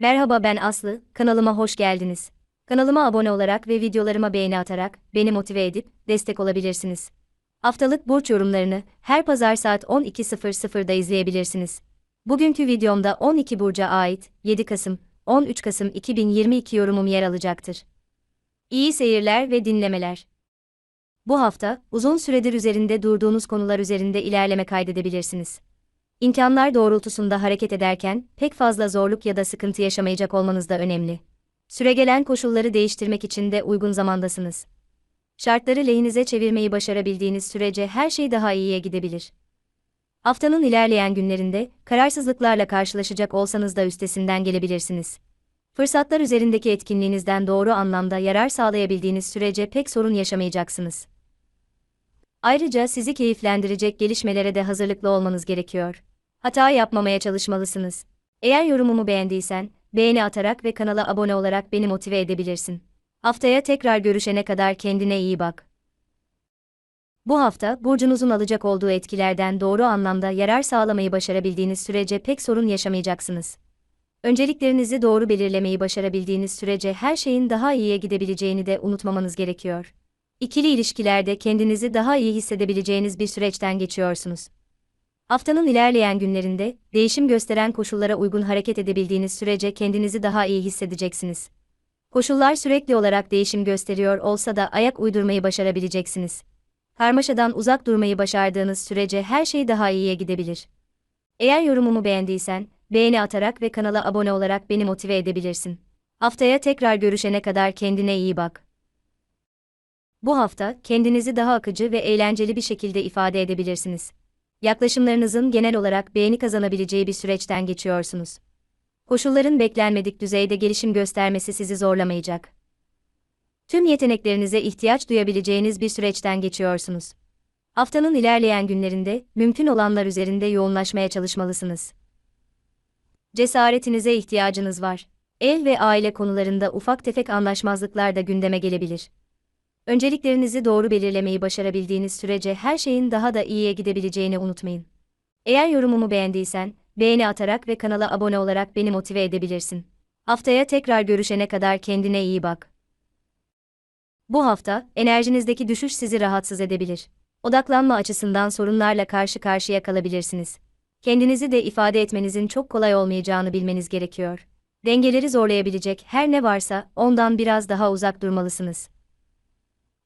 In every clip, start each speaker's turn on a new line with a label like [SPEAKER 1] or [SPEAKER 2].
[SPEAKER 1] Merhaba ben Aslı, kanalıma hoş geldiniz. Kanalıma abone olarak ve videolarıma beğeni atarak beni motive edip destek olabilirsiniz. Haftalık burç yorumlarını her pazar saat 12.00'da izleyebilirsiniz. Bugünkü videomda 12 burca ait 7 Kasım 13 Kasım 2022 yorumum yer alacaktır. İyi seyirler ve dinlemeler. Bu hafta uzun süredir üzerinde durduğunuz konular üzerinde ilerleme kaydedebilirsiniz. İmkanlar doğrultusunda hareket ederken pek fazla zorluk ya da sıkıntı yaşamayacak olmanız da önemli. Süregelen koşulları değiştirmek için de uygun zamandasınız. Şartları lehinize çevirmeyi başarabildiğiniz sürece her şey daha iyiye gidebilir. Haftanın ilerleyen günlerinde kararsızlıklarla karşılaşacak olsanız da üstesinden gelebilirsiniz. Fırsatlar üzerindeki etkinliğinizden doğru anlamda yarar sağlayabildiğiniz sürece pek sorun yaşamayacaksınız. Ayrıca sizi keyiflendirecek gelişmelere de hazırlıklı olmanız gerekiyor. Hata yapmamaya çalışmalısınız. Eğer yorumumu beğendiysen, beğeni atarak ve kanala abone olarak beni motive edebilirsin. Haftaya tekrar görüşene kadar kendine iyi bak. Bu hafta burcunuzun alacak olduğu etkilerden doğru anlamda yarar sağlamayı başarabildiğiniz sürece pek sorun yaşamayacaksınız. Önceliklerinizi doğru belirlemeyi başarabildiğiniz sürece her şeyin daha iyiye gidebileceğini de unutmamanız gerekiyor. İkili ilişkilerde kendinizi daha iyi hissedebileceğiniz bir süreçten geçiyorsunuz. Haftanın ilerleyen günlerinde, değişim gösteren koşullara uygun hareket edebildiğiniz sürece kendinizi daha iyi hissedeceksiniz. Koşullar sürekli olarak değişim gösteriyor olsa da ayak uydurmayı başarabileceksiniz. Karmaşadan uzak durmayı başardığınız sürece her şey daha iyiye gidebilir. Eğer yorumumu beğendiysen, beğeni atarak ve kanala abone olarak beni motive edebilirsin. Haftaya tekrar görüşene kadar kendine iyi bak. Bu hafta kendinizi daha akıcı ve eğlenceli bir şekilde ifade edebilirsiniz. Yaklaşımlarınızın genel olarak beğeni kazanabileceği bir süreçten geçiyorsunuz. Koşulların beklenmedik düzeyde gelişim göstermesi sizi zorlamayacak. Tüm yeteneklerinize ihtiyaç duyabileceğiniz bir süreçten geçiyorsunuz. Haftanın ilerleyen günlerinde mümkün olanlar üzerinde yoğunlaşmaya çalışmalısınız. Cesaretinize ihtiyacınız var. Ev ve aile konularında ufak tefek anlaşmazlıklar da gündeme gelebilir. Önceliklerinizi doğru belirlemeyi başarabildiğiniz sürece her şeyin daha da iyiye gidebileceğini unutmayın. Eğer yorumumu beğendiysen, beğeni atarak ve kanala abone olarak beni motive edebilirsin. Haftaya tekrar görüşene kadar kendine iyi bak. Bu hafta, enerjinizdeki düşüş sizi rahatsız edebilir. Odaklanma açısından sorunlarla karşı karşıya kalabilirsiniz. Kendinizi de ifade etmenizin çok kolay olmayacağını bilmeniz gerekiyor. Dengeleri zorlayabilecek her ne varsa ondan biraz daha uzak durmalısınız.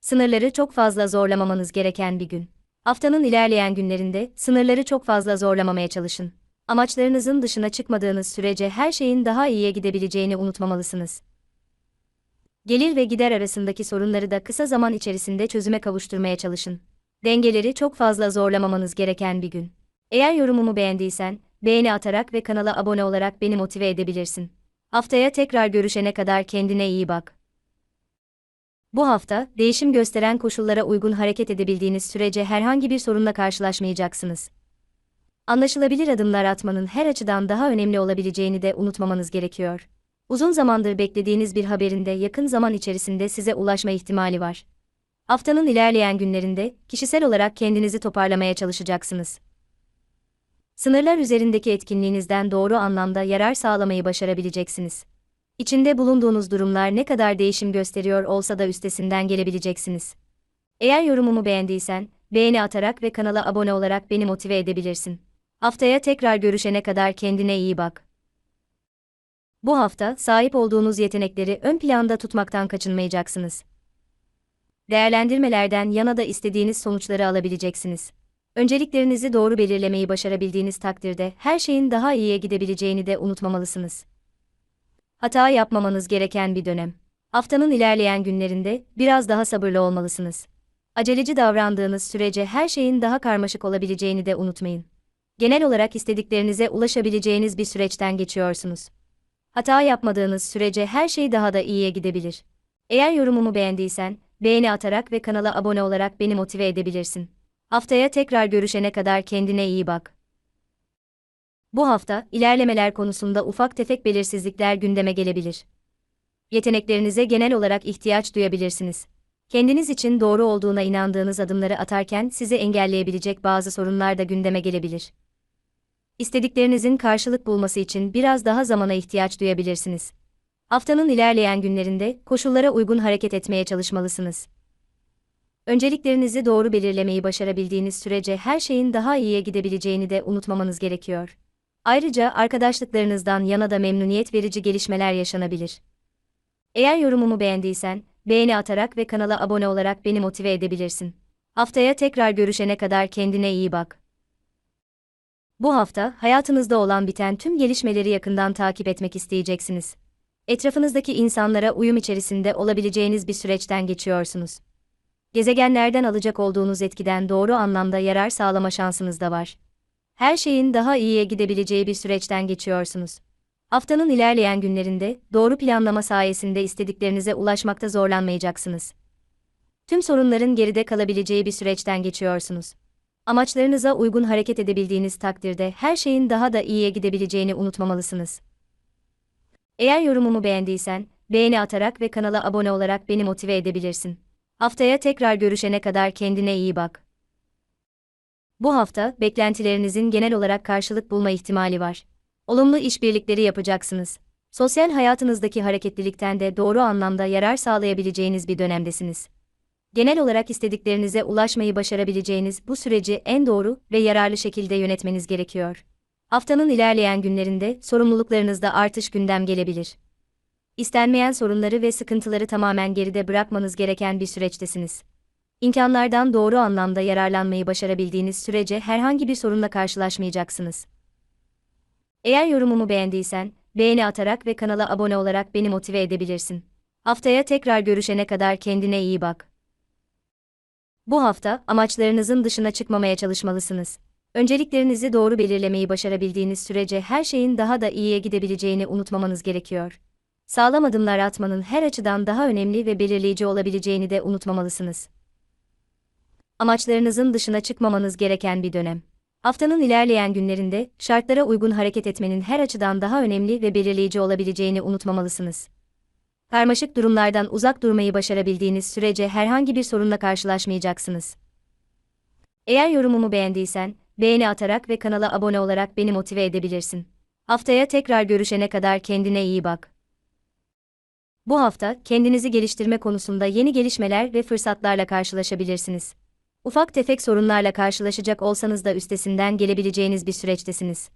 [SPEAKER 1] Sınırları çok fazla zorlamamanız gereken bir gün. Haftanın ilerleyen günlerinde sınırları çok fazla zorlamamaya çalışın. Amaçlarınızın dışına çıkmadığınız sürece her şeyin daha iyiye gidebileceğini unutmamalısınız. Gelir ve gider arasındaki sorunları da kısa zaman içerisinde çözüme kavuşturmaya çalışın. Dengeleri çok fazla zorlamamanız gereken bir gün. Eğer yorumumu beğendiysen, beğeni atarak ve kanala abone olarak beni motive edebilirsin. Haftaya tekrar görüşene kadar kendine iyi bak. Bu hafta, değişim gösteren koşullara uygun hareket edebildiğiniz sürece herhangi bir sorunla karşılaşmayacaksınız. Anlaşılabilir adımlar atmanın her açıdan daha önemli olabileceğini de unutmamanız gerekiyor. Uzun zamandır beklediğiniz bir haberin de yakın zaman içerisinde size ulaşma ihtimali var. Haftanın ilerleyen günlerinde kişisel olarak kendinizi toparlamaya çalışacaksınız. Sınırlar üzerindeki etkinliğinizden doğru anlamda yarar sağlamayı başarabileceksiniz. İçinde bulunduğunuz durumlar ne kadar değişim gösteriyor olsa da üstesinden gelebileceksiniz. Eğer yorumumu beğendiysen, beğeni atarak ve kanala abone olarak beni motive edebilirsin. Haftaya tekrar görüşene kadar kendine iyi bak. Bu hafta sahip olduğunuz yetenekleri ön planda tutmaktan kaçınmayacaksınız. Değerlendirmelerden yana da istediğiniz sonuçları alabileceksiniz. Önceliklerinizi doğru belirlemeyi başarabildiğiniz takdirde her şeyin daha iyiye gidebileceğini de unutmamalısınız. Hata yapmamanız gereken bir dönem. Haftanın ilerleyen günlerinde biraz daha sabırlı olmalısınız. Aceleci davrandığınız sürece her şeyin daha karmaşık olabileceğini de unutmayın. Genel olarak istediklerinize ulaşabileceğiniz bir süreçten geçiyorsunuz. Hata yapmadığınız sürece her şey daha da iyiye gidebilir. Eğer yorumumu beğendiysen, beğeni atarak ve kanala abone olarak beni motive edebilirsin. Haftaya tekrar görüşene kadar kendine iyi bak. Bu hafta, ilerlemeler konusunda ufak tefek belirsizlikler gündeme gelebilir. Yeteneklerinize genel olarak ihtiyaç duyabilirsiniz. Kendiniz için doğru olduğuna inandığınız adımları atarken sizi engelleyebilecek bazı sorunlar da gündeme gelebilir. İstediklerinizin karşılık bulması için biraz daha zamana ihtiyaç duyabilirsiniz. Haftanın ilerleyen günlerinde koşullara uygun hareket etmeye çalışmalısınız. Önceliklerinizi doğru belirlemeyi başarabildiğiniz sürece her şeyin daha iyiye gidebileceğini de unutmamanız gerekiyor. Ayrıca arkadaşlıklarınızdan yana da memnuniyet verici gelişmeler yaşanabilir. Eğer yorumumu beğendiysen, beğeni atarak ve kanala abone olarak beni motive edebilirsin. Haftaya tekrar görüşene kadar kendine iyi bak. Bu hafta hayatınızda olan biten tüm gelişmeleri yakından takip etmek isteyeceksiniz. Etrafınızdaki insanlara uyum içerisinde olabileceğiniz bir süreçten geçiyorsunuz. Gezegenlerden alacak olduğunuz etkiden doğru anlamda yarar sağlama şansınız da var. Her şeyin daha iyiye gidebileceği bir süreçten geçiyorsunuz. Haftanın ilerleyen günlerinde doğru planlama sayesinde istediklerinize ulaşmakta zorlanmayacaksınız. Tüm sorunların geride kalabileceği bir süreçten geçiyorsunuz. Amaçlarınıza uygun hareket edebildiğiniz takdirde her şeyin daha da iyiye gidebileceğini unutmamalısınız. Eğer yorumumu beğendiysen, beğeni atarak ve kanala abone olarak beni motive edebilirsin. Haftaya tekrar görüşene kadar kendine iyi bak. Bu hafta beklentilerinizin genel olarak karşılık bulma ihtimali var. Olumlu işbirlikleri yapacaksınız. Sosyal hayatınızdaki hareketlilikten de doğru anlamda yarar sağlayabileceğiniz bir dönemdesiniz. Genel olarak istediklerinize ulaşmayı başarabileceğiniz bu süreci en doğru ve yararlı şekilde yönetmeniz gerekiyor. Haftanın ilerleyen günlerinde sorumluluklarınızda artış gündem gelebilir. İstenmeyen sorunları ve sıkıntıları tamamen geride bırakmanız gereken bir süreçtesiniz. İmkanlardan doğru anlamda yararlanmayı başarabildiğiniz sürece herhangi bir sorunla karşılaşmayacaksınız. Eğer yorumumu beğendiysen, beğeni atarak ve kanala abone olarak beni motive edebilirsin. Haftaya tekrar görüşene kadar kendine iyi bak. Bu hafta amaçlarınızın dışına çıkmamaya çalışmalısınız. Önceliklerinizi doğru belirlemeyi başarabildiğiniz sürece her şeyin daha da iyiye gidebileceğini unutmamanız gerekiyor. Sağlam adımlar atmanın her açıdan daha önemli ve belirleyici olabileceğini de unutmamalısınız. Amaçlarınızın dışına çıkmamanız gereken bir dönem. Haftanın ilerleyen günlerinde şartlara uygun hareket etmenin her açıdan daha önemli ve belirleyici olabileceğini unutmamalısınız. Karmaşık durumlardan uzak durmayı başarabildiğiniz sürece herhangi bir sorunla karşılaşmayacaksınız. Eğer yorumumu beğendiysen, beğeni atarak ve kanala abone olarak beni motive edebilirsin. Haftaya tekrar görüşene kadar kendine iyi bak. Bu hafta kendinizi geliştirme konusunda yeni gelişmeler ve fırsatlarla karşılaşabilirsiniz. Ufak tefek sorunlarla karşılaşacak olsanız da üstesinden gelebileceğiniz bir süreçtesiniz.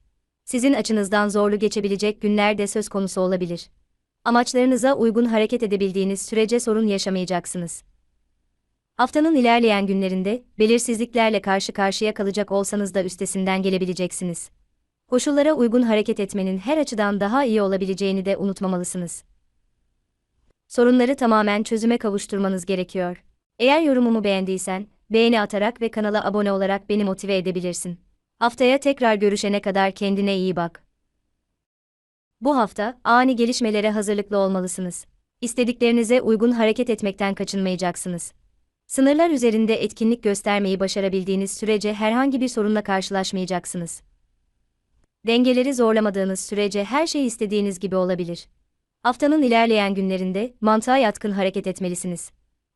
[SPEAKER 1] Sizin açınızdan zorlu geçebilecek günler de söz konusu olabilir. Amaçlarınıza uygun hareket edebildiğiniz sürece sorun yaşamayacaksınız. Haftanın ilerleyen günlerinde belirsizliklerle karşı karşıya kalacak olsanız da üstesinden gelebileceksiniz. Koşullara uygun hareket etmenin her açıdan daha iyi olabileceğini de unutmamalısınız. Sorunları tamamen çözüme kavuşturmanız gerekiyor. Eğer yorumumu beğendiysen, beğeni atarak ve kanala abone olarak beni motive edebilirsin. Haftaya tekrar görüşene kadar kendine iyi bak. Bu hafta ani gelişmelere hazırlıklı olmalısınız. İstediklerinize uygun hareket etmekten kaçınmayacaksınız. Sınırlar üzerinde etkinlik göstermeyi başarabildiğiniz sürece herhangi bir sorunla karşılaşmayacaksınız. Dengeleri zorlamadığınız sürece her şey istediğiniz gibi olabilir. Haftanın ilerleyen günlerinde mantığa yatkın hareket etmelisiniz.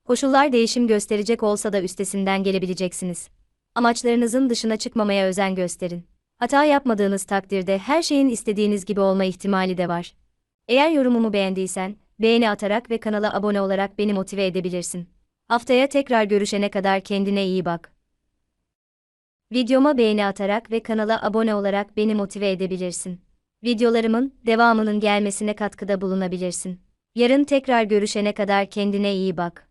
[SPEAKER 1] Koşullar değişim gösterecek olsa da üstesinden gelebileceksiniz. Amaçlarınızın dışına çıkmamaya özen gösterin. Hata yapmadığınız takdirde her şeyin istediğiniz gibi olma ihtimali de var. Eğer yorumumu beğendiysen, beğeni atarak ve kanala abone olarak beni motive edebilirsin. Haftaya tekrar görüşene kadar kendine iyi bak. Videoma beğeni atarak ve kanala abone olarak beni motive edebilirsin. Videolarımın devamının gelmesine katkıda bulunabilirsin. Yarın tekrar görüşene kadar kendine iyi bak.